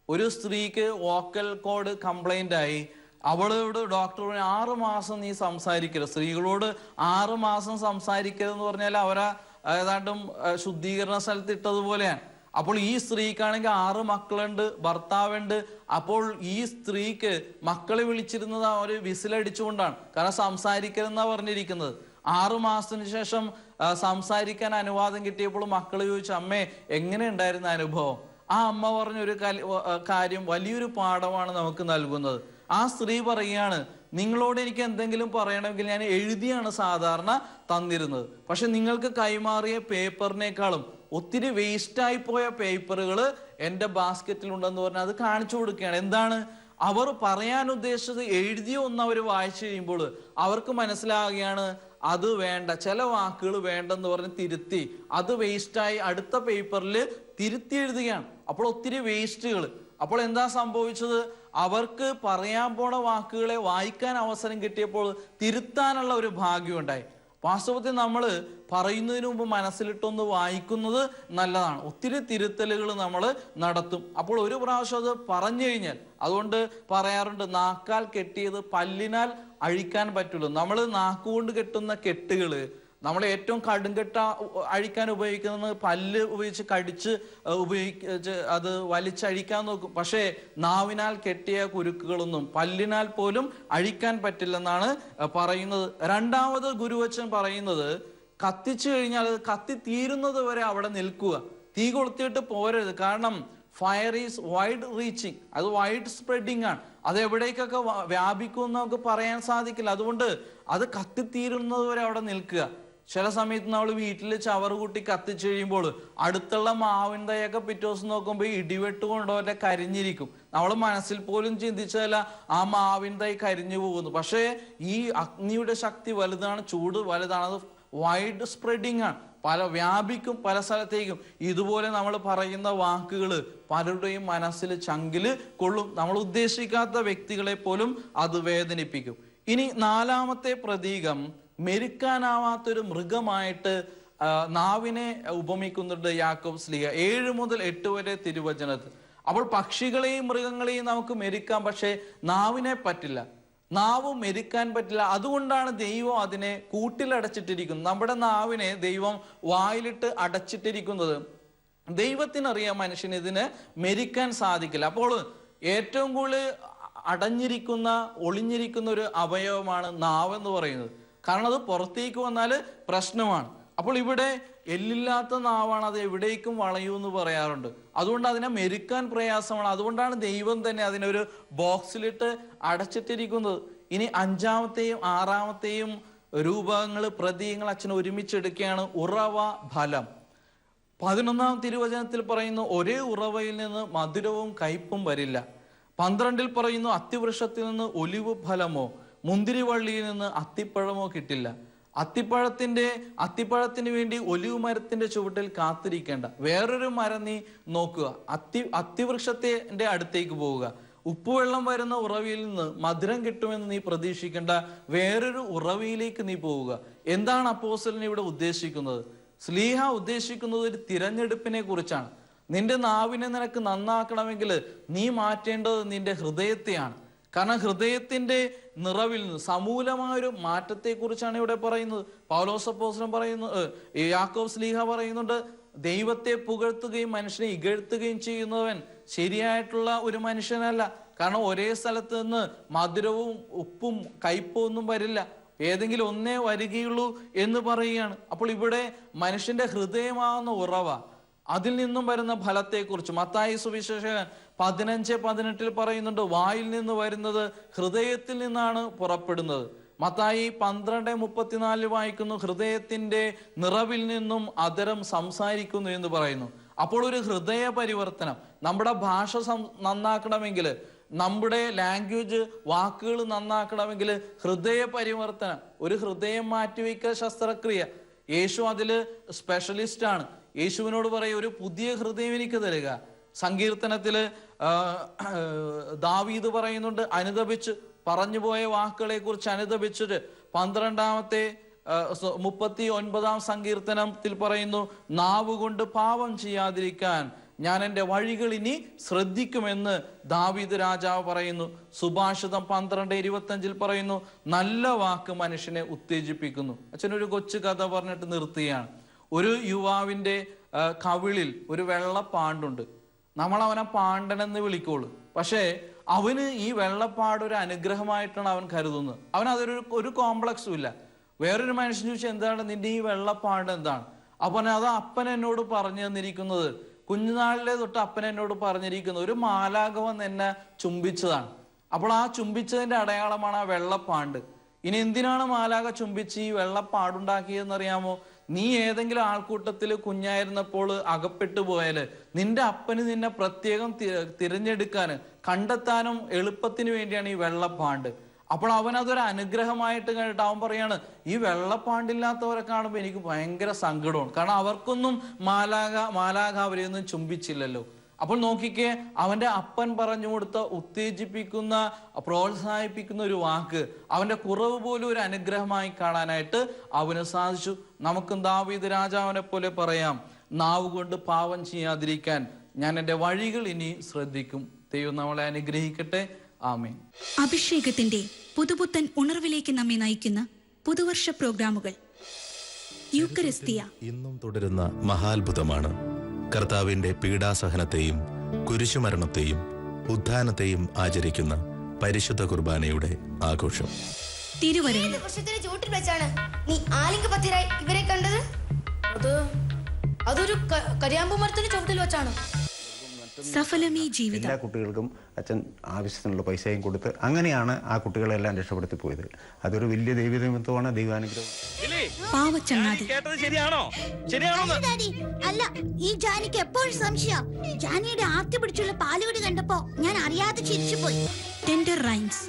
ഒരു സ്ത്രീക്ക് വോക്കൽ കോഡ് കംപ്ലൈന്റ് ആയി. അവളോട് ഡോക്ടർ ആറ് മാസം നീ സംസാരിക്കരുത്. സ്ത്രീകളോട് ആറ് മാസം സംസാരിക്കരുതെന്ന് പറഞ്ഞാൽ അവരെ ഏതാണ്ടും ശുദ്ധീകരണ സ്ഥലത്ത് ഇട്ടതുപോലെയാണ് അപ്പോൾ ഈ സ്ത്രീക്കാണെങ്കിൽ ആറ് മക്കളുണ്ട് ഭർത്താവുണ്ട്. അപ്പോൾ ഈ സ്ത്രീക്ക് മക്കളെ വിളിച്ചിരുന്നത് അവർ വിസിലടിച്ചുകൊണ്ടാണ്. കാരണം സംസാരിക്കരുതെന്നാണ് പറഞ്ഞിരിക്കുന്നത്. ആറു മാസത്തിന് ശേഷം സംസാരിക്കാൻ അനുവാദം കിട്ടിയപ്പോൾ മക്കൾ ചോദിച്ചു അമ്മേ എങ്ങനെ ഉണ്ടായിരുന്ന അനുഭവം? ആ അമ്മ പറഞ്ഞ ഒരു കല- കാര്യം വലിയൊരു പാഠമാണ് നമുക്ക് നൽകുന്നത്. ആ സ്ത്രീ പറയുകയാണ് നിങ്ങളോട് എനിക്ക് എന്തെങ്കിലും പറയണമെങ്കിൽ ഞാൻ എഴുതിയാണ് സാധാരണ തന്നിരുന്നത്. പക്ഷെ നിങ്ങൾക്ക് കൈമാറിയ പേപ്പറിനേക്കാളും ഒത്തിരി വേസ്റ്റായി പോയ പേപ്പറുകൾ എന്റെ ബാസ്ക്കറ്റിൽ ഉണ്ടെന്ന് പറഞ്ഞാൽ അത് കാണിച്ചു കൊടുക്കുകയാണ്. എന്താണ്? അവർ പറയാൻ ഉദ്ദേശിച്ചത് എഴുതിയ ഒന്ന് അവർ വായിച്ചു കഴിയുമ്പോൾ അവർക്ക് മനസ്സിലാകുകയാണ് അത് വേണ്ട ചില വാക്കുകൾ വേണ്ടെന്ന് പറഞ്ഞ് തിരുത്തി അത് വേസ്റ്റായി അടുത്ത പേപ്പറിൽ തിരുത്തി എഴുതുകയാണ്. അപ്പോൾ ഒത്തിരി വേസ്റ്റുകൾ. അപ്പോൾ എന്താ സംഭവിച്ചത്? അവർക്ക് പറയാൻ പോണ വാക്കുകളെ വായിക്കാൻ അവസരം കിട്ടിയപ്പോൾ തിരുത്താനുള്ള ഒരു ഭാഗ്യം ഉണ്ടായി. വാസ്തവത്തിൽ നമ്മൾ പറയുന്നതിന് മുമ്പ് മനസ്സിലിട്ടൊന്ന് വായിക്കുന്നത് നല്ലതാണ്. ഒത്തിരി തിരുത്തലുകൾ നമ്മൾ നടത്തും. അപ്പോൾ ഒരു പ്രാവശ്യം അത് പറഞ്ഞു കഴിഞ്ഞാൽ അതുകൊണ്ട് പറയാറുണ്ട് നാക്കാൽ കെട്ടിയത് പല്ലിനാൽ അഴിക്കാൻ പറ്റുള്ളൂ. നമ്മൾ നാക്കുകൊണ്ട് കെട്ടുന്ന കെട്ടുകൾ നമ്മൾ ഏറ്റവും കടുങ്കട്ട അഴിക്കാൻ ഉപയോഗിക്കുന്നത് പല്ല് ഉപയോഗിച്ച് കടിച്ച് ഉപയോഗിച്ച് അത് വലിച്ചഴിക്കാൻ നോക്കും. പക്ഷേ നാവിനാൽ കെട്ടിയ കുരുക്കുകളൊന്നും പല്ലിനാൽ പോലും അഴിക്കാൻ പറ്റില്ലെന്നാണ് പറയുന്നത്. രണ്ടാമത് ഗുരുവച്ചൻ പറയുന്നത് കത്തിച്ചു കഴിഞ്ഞാൽ അത് കത്തി തീരുന്നത് വരെ അവിടെ നിൽക്കുക. തീ കൊളുത്തിയിട്ട് പോരരുത്. കാരണം ഫയർ ഈസ് വൈഡ് റീച്ചിങ് അത് വൈഡ് സ്പ്രെഡിങ് ആണ്. അത് എവിടേക്കൊക്കെ വ്യാപിക്കും വ്യാപിക്കുമെന്ന് നമുക്ക് പറയാൻ സാധിക്കില്ല. അതുകൊണ്ട് അത് കത്തിത്തീരുന്നത് വരെ അവിടെ നിൽക്കുക. ചില സമയത്ത് നമ്മൾ വീട്ടിൽ ചവറ് കൂട്ടി കത്തിച്ചു കഴിയുമ്പോൾ അടുത്തുള്ള മാവിൻ തൈയൊക്കെ പിറ്റേ ദിവസം നോക്കുമ്പോൾ ഇടിവെട്ട് കൊണ്ടവരെ കരിഞ്ഞിരിക്കും. നമ്മൾ മനസ്സിൽ പോലും ചിന്തിച്ചതല്ല ആ മാവിൻ തൈ കരിഞ്ഞു പോകുന്നു. പക്ഷേ ഈ അഗ്നിയുടെ ശക്തി വലുതാണ് ചൂട് വലുതാണ് അത് വൈഡ് സ്പ്രെഡിങ് ആണ്. പല വ്യാപിക്കും പല സ്ഥലത്തേക്കും. ഇതുപോലെ നമ്മൾ പറയുന്ന വാക്കുകൾ പലരുടെയും മനസ്സിൽ ചങ്കിൽ കൊള്ളും. നമ്മൾ ഉദ്ദേശിക്കാത്ത വ്യക്തികളെ പോലും അത് വേദനിപ്പിക്കും. ഇനി നാലാമത്തെ പ്രതീകം മെരുക്കാനാവാത്തൊരു മൃഗമായിട്ട് നാവിനെ ഉപമിക്കുന്നുണ്ട് യാക്കോബ് സ്ലിഹ. ഏഴ് മുതൽ എട്ട് വരെ തിരുവചനത്തിൽ. അപ്പോൾ പക്ഷികളെയും മൃഗങ്ങളെയും നമുക്ക് മെരുക്കാം പക്ഷേ നാവിനെ പറ്റില്ല. നാവ് മെരുക്കാൻ പറ്റില്ല. അതുകൊണ്ടാണ് ദൈവം അതിനെ കൂട്ടിലടച്ചിട്ടിരിക്കുന്നത് നമ്മുടെ നാവിനെ ദൈവം വായിലിട്ട് അടച്ചിട്ടിരിക്കുന്നത്. ദൈവത്തിനറിയാം മനുഷ്യന് ഇതിന് മെരിക്കാൻ സാധിക്കില്ല. അപ്പോൾ ഏറ്റവും കൂടുതൽ അടഞ്ഞിരിക്കുന്ന ഒളിഞ്ഞിരിക്കുന്ന ഒരു അവയവമാണ് നാവ് എന്ന് പറയുന്നത്. കാരണം അത് പുറത്തേക്ക് വന്നാൽ പ്രശ്നമാണ്. അപ്പോൾ ഇവിടെ എല്ലില്ലാത്ത നാവാണ് അത് എവിടേക്കും വളയൂ എന്ന് പറയാറുണ്ട്. അതുകൊണ്ട് അതിനെ മെരുക്കാൻ പ്രയാസമാണ്. അതുകൊണ്ടാണ് ദൈവം തന്നെ അതിനെ ഒരു ബോക്സിലിട്ട് അടച്ചിട്ടിരിക്കുന്നത്. ഇനി അഞ്ചാമത്തെയും ആറാമത്തെയും രൂപങ്ങൾ പ്രതീകങ്ങൾ അച്ഛൻ ഒരുമിച്ചെടുക്കുകയാണ് ഉറവ ഫലം. പതിനൊന്നാം തിരുവചനത്തിൽ പറയുന്നു ഒരേ ഉറവയിൽ നിന്ന് മധുരവും കയ്പും വരില്ല. പന്ത്രണ്ടിൽ പറയുന്നു അത്തിവൃക്ഷത്തിൽ നിന്ന് ഒലിവ് ഫലമോ? മുന്തിരിവള്ളിയിൽ നിന്ന് അത്തിപ്പഴമോ കിട്ടില്ല. അത്തിപ്പഴത്തിന്റെ അത്തിപ്പഴത്തിന് വേണ്ടി ഒലിവ് മരത്തിന്റെ ചുവട്ടിൽ കാത്തിരിക്കേണ്ട. വേറൊരു മരം നീ നോക്കുക. അത്തി അത്തിവൃക്ഷത്തിന്റെ അടുത്തേക്ക് പോവുക. ഉപ്പുവെള്ളം വരുന്ന ഉറവിയിൽ നിന്ന് മധുരം കിട്ടുമെന്ന് നീ പ്രതീക്ഷിക്കേണ്ട വേറൊരു ഉറവിയിലേക്ക് നീ പോവുക. എന്താണ് അപ്പോസലിന് ഇവിടെ ഉദ്ദേശിക്കുന്നത്? സ്ലീഹ ഉദ്ദേശിക്കുന്നത് ഒരു തിരഞ്ഞെടുപ്പിനെ കുറിച്ചാണ്. നിന്റെ നാവിനെ നിനക്ക് നന്നാക്കണമെങ്കിൽ നീ മാറ്റേണ്ടത് നിന്റെ ഹൃദയത്തെയാണ്. കാരണം ഹൃദയത്തിന്റെ നിറവിൽ നിന്ന് സമൂലമായൊരു മാറ്റത്തെക്കുറിച്ചാണ് ഇവിടെ പറയുന്നത്. പൗലോസപ്പോസ്ലം പറയുന്നു യാക്കോബ് സ്ലീഹ പറയുന്നുണ്ട് ദൈവത്തെ പുകഴ്ത്തുകയും മനുഷ്യനെ ഇകഴ്ത്തുകയും ചെയ്യുന്നവൻ ശരിയായിട്ടുള്ള ഒരു മനുഷ്യനല്ല. കാരണം ഒരേ സ്ഥലത്ത് നിന്ന് മധുരവും ഉപ്പും കയ്പും ഒന്നും വരില്ല. ഏതെങ്കിലും ഒന്നേ വരികയുള്ളൂ എന്ന് പറയുകയാണ്. അപ്പോൾ ഇവിടെ മനുഷ്യന്റെ ഹൃദയമാകുന്ന ഉറവ അതിൽ നിന്നും വരുന്ന ഫലത്തെക്കുറിച്ച് മത്തായി സുവിശേഷകൻ പതിനഞ്ച് പതിനെട്ടിൽ പറയുന്നുണ്ട് വായിൽ നിന്ന് വരുന്നത് ഹൃദയത്തിൽ നിന്നാണ് പുറപ്പെടുന്നത്. മത്തായി പന്ത്രണ്ട് മുപ്പത്തിനാലിൽ വായിക്കുന്നു ഹൃദയത്തിന്റെ നിറവിൽ നിന്നും അതരം സംസാരിക്കുന്നു എന്ന് പറയുന്നു. അപ്പോൾ ഒരു ഹൃദയ പരിവർത്തനം നമ്മുടെ ഭാഷ നന്നാക്കണമെങ്കിൽ നമ്മുടെ ലാംഗ്വേജ് വാക്കുകൾ നന്നാക്കണമെങ്കിൽ ഹൃദയ പരിവർത്തനം ഒരു ഹൃദയം മാറ്റിവെക്കൽ ശസ്ത്രക്രിയ. യേശു അതിൽ സ്പെഷ്യലിസ്റ്റ് ആണ് യേശുവിനോട് പറയും ഒരു പുതിയ ഹൃദയം എനിക്ക് തരിക. സങ്കീർത്തനത്തിൽ ആ, ദാവീദ് പറയുന്നുണ്ട് അനുദപിച്ച് പറഞ്ഞുപോയ വാക്കുകളെ കുറിച്ച് അനുദപിച്ചിട്ട്. പന്ത്രണ്ടാമത്തെ മുപ്പത്തി ഒൻപതാം സങ്കീർത്തനത്തിൽ പറയുന്നു നാവുകൊണ്ട് പാപം ചെയ്യാതിരിക്കാൻ ഞാൻ എന്റെ വഴികൾ ഇനി ശ്രദ്ധിക്കുമെന്ന് ദാവീദ് രാജാവ് പറയുന്നു. സുഭാഷിതം പന്ത്രണ്ട് ഇരുപത്തഞ്ചിൽ പറയുന്നു നല്ല വാക്ക് മനുഷ്യനെ ഉത്തേജിപ്പിക്കുന്നു. അച്ഛനൊരു കൊച്ചു കഥ പറഞ്ഞിട്ട് നിർത്തുകയാണ്. ഒരു യുവാവിന്റെ കവിളിൽ ഒരു വെള്ള പാണ്ടുണ്ട് നമ്മൾ അവനെ പാണ്ഡനെന്ന് വിളിക്കോളൂ പക്ഷേ അവന് ഈ വെള്ളപ്പാട് ഒരു അനുഗ്രഹമായിട്ടാണ് അവൻ കരുതുന്നത്. അവൻ അതൊരു ഒരു കോംപ്ലക്സും ഇല്ല. വേറൊരു മനുഷ്യൻ ചോദിച്ചാൽ എന്താണ് നിന്റെ ഈ വെള്ളപ്പാട് എന്താണ്? അപ്പോൾ അത് അപ്പൻ എന്നോട് പറഞ്ഞു തന്നിരിക്കുന്നത്. കുഞ്ഞുനാളിലെ തൊട്ട് അപ്പൻ എന്നോട് പറഞ്ഞിരിക്കുന്നത്. ഒരു മാലാകവൻ എന്നെ ചുംബിച്ചതാണ്. അപ്പോൾ ആ ചുംബിച്ചതിന്റെ അടയാളമാണ് ആ വെള്ളപ്പാണ്ട്. ഇനി എന്തിനാണ് മാലാക ചുംബിച്ച് ഈ വെള്ളപ്പാടുണ്ടാക്കിയതെന്ന് അറിയാമോ നീ ഏതെങ്കിലും ആൾക്കൂട്ടത്തിൽ കുഞ്ഞായിരുന്നപ്പോൾ അകപ്പെട്ടു പോയാൽ നിന്റെ അപ്പന് നിന്നെ പ്രത്യേകം തിരഞ്ഞെടുക്കാൻ കണ്ടെത്താനും എളുപ്പത്തിന് വേണ്ടിയാണ് ഈ വെള്ളപ്പാണ്ട്. അപ്പോൾ അവൻ അതൊരു അനുഗ്രഹമായിട്ട് കണ്ടിട്ട് അവൻ പറയാണ് ഈ വെള്ളപ്പാണ്ടില്ലാത്തവരെ കാണുമ്പോൾ എനിക്ക് ഭയങ്കര സങ്കടമാണ്. കാരണം അവർക്കൊന്നും മാലാക മാലാക അവരെയൊന്നും ചുംബിച്ചില്ലല്ലോ. അപ്പോൾ നോക്കിക്കേ അവന്റെ അപ്പൻ പറഞ്ഞു കൊടുത്ത ഉത്തേജിപ്പിക്കുന്ന പ്രോത്സാഹിപ്പിക്കുന്ന ഒരു വാക്ക് അവന്റെ കുറവ് പോലും ഒരു അനുഗ്രഹമായി കാണാനായിട്ട് അവന് സാധിച്ചു. നമുക്കും ദാവീദ് രാജാവിനെ പോലെ പറയാം നാവ് കൊണ്ട് പാവം ചെയ്യാതിരിക്കാൻ ഞാൻ എന്റെ വഴികൾ ഇനി ശ്രദ്ധിക്കും. ദൈവം നമ്മളെ അനുഗ്രഹിക്കട്ടെ. ആമേൻ. അഭിഷേകത്തിന്റെ പുതുപുത്തൻ ഉണർവിലേക്ക് നമ്മെ നയിക്കുന്ന പുതുവർഷ പ്രോഗ്രാമുകൾ. യൂക്കരസ്തിയ. ഇന്നും തുടരുന്ന മഹാത്ഭുതമാണ് കർത്താവിന്റെ പീഡാസഹനത്തെയും കുരിശുമരണത്തെയും ഉത്ഥാനത്തെയും ആചരിക്കുന്ന പരിശുദ്ധ കുർബാനയുടെ ആഘോഷം. തിരുവരവ് വൃക്ഷത്തിന്റെ ചൂട്ടിൽ വെച്ചാണ് നീ ഇവരെ കണ്ടത്? അത് അതൊരു കരിയാമ്പു ചുവട്ടിൽ വെച്ചാണ്. സഫലമീ ജീവിതം. എല്ലാ കുട്ടികൾക്കും അച്ഛൻ ആവശ്യത്തിനുള്ള പൈസയും കൊടുത്ത് അങ്ങനെയാണ് ആ കുട്ടികളെല്ലാം രക്ഷപ്പെടുത്തി പോയത്. അതൊരു വലിയ ദൈവനിമിത്തമാണ് ദൈവാനുഗ്രഹം. പാവച്ചങ്ങാതി കേട്ടത് ശരിയാണോ? ശരിയാണോ ഡാഡി അല്ല ഈ ജാനിക്ക് എപ്പോഴും സംശയം. ജാനിയുടെ ആർത്തി പിടിച്ചുള്ള പാലുകടി കണ്ടപ്പോ ഞാൻ അറിയാതെ ചിരിച്ചുപോയി ടെൻഡർ റൈംസ്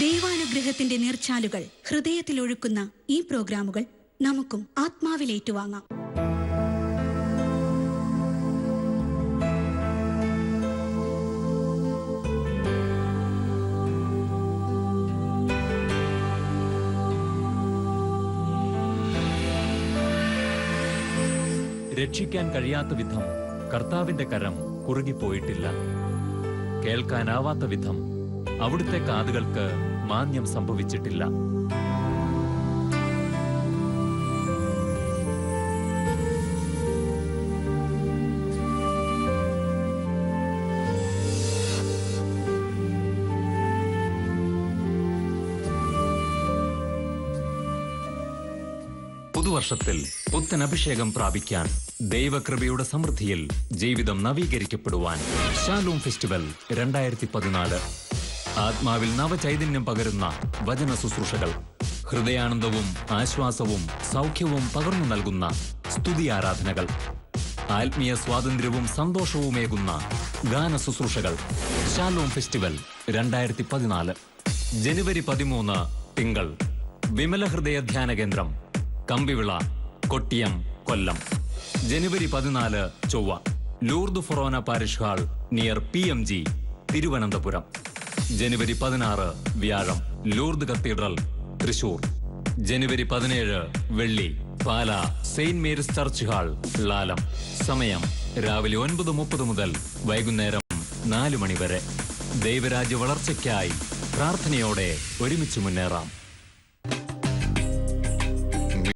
ദൈവാനുഗ്രഹത്തിന്റെ നീർച്ചാലുകൾ ഹൃദയത്തിൽ ഒഴുക്കുന്ന ഈ പ്രോഗ്രാമുകൾ നമുക്കും ആത്മാവിൽ ഏറ്റുവാങ്ങാം. രക്ഷിക്കാൻ കഴിയാത്ത വിധം കർത്താവിന്റെ കരം കുറുകിപ്പോയിട്ടില്ല. കേൾക്കാനാവാത്ത വിധം അവിടുത്തെ കാതുകൾക്ക് മാന്യം സംഭവിച്ചിട്ടില്ല. പുതുവർഷത്തിൽ പുത്തൻ അഭിഷേകം പ്രാപിക്കാൻ ദൈവകൃപയുടെ സമൃദ്ധിയിൽ ജീവിതം നവീകരിക്കപ്പെടുവാൻ ഷാലൂം ഫെസ്റ്റിവൽ രണ്ടായിരത്തി പതിനാല് ആത്മാവിൽ നവചൈതന്യം പകരുന്ന വചന ശുശ്രൂഷകൾ ഹൃദയാനന്ദവും ആശ്വാസവും സൗഖ്യവും പകർന്നു നൽകുന്ന സ്തുതി ആരാധനകൾ ആത്മീയ സ്വാതന്ത്ര്യവും സന്തോഷവുമേകുന്ന ഗാന ശുശ്രൂഷകൾ. ഷാലോം ഫെസ്റ്റിവൽ രണ്ടായിരത്തി പതിനാല് ജനുവരി പതിമൂന്ന് തിങ്കൾ. വിമല ഹൃദയ ധ്യാന കേന്ദ്രം കമ്പിവിള കൊട്ടിയം കൊല്ലം. ജനുവരി പതിനാല് ചൊവ്വ. Lourdes forane parish hall near P M G Thiruvananthapuram. ജനുവരി പതിനാറ് വ്യാഴം. Lourdes cathedral Thrissur. ജനുവരി പതിനേഴ് വെള്ളി. Pala saint Mary's church hall Lalam. സമയം രാവിലെ ഒൻപത് മുപ്പത് മുതൽ വൈകുന്നേരം നാലു മണിവരെ ദൈവരാജ്യ വളർച്ചയ്ക്കായി പ്രാർത്ഥനയോടെ ഒരുമിച്ച് മുന്നേറാം.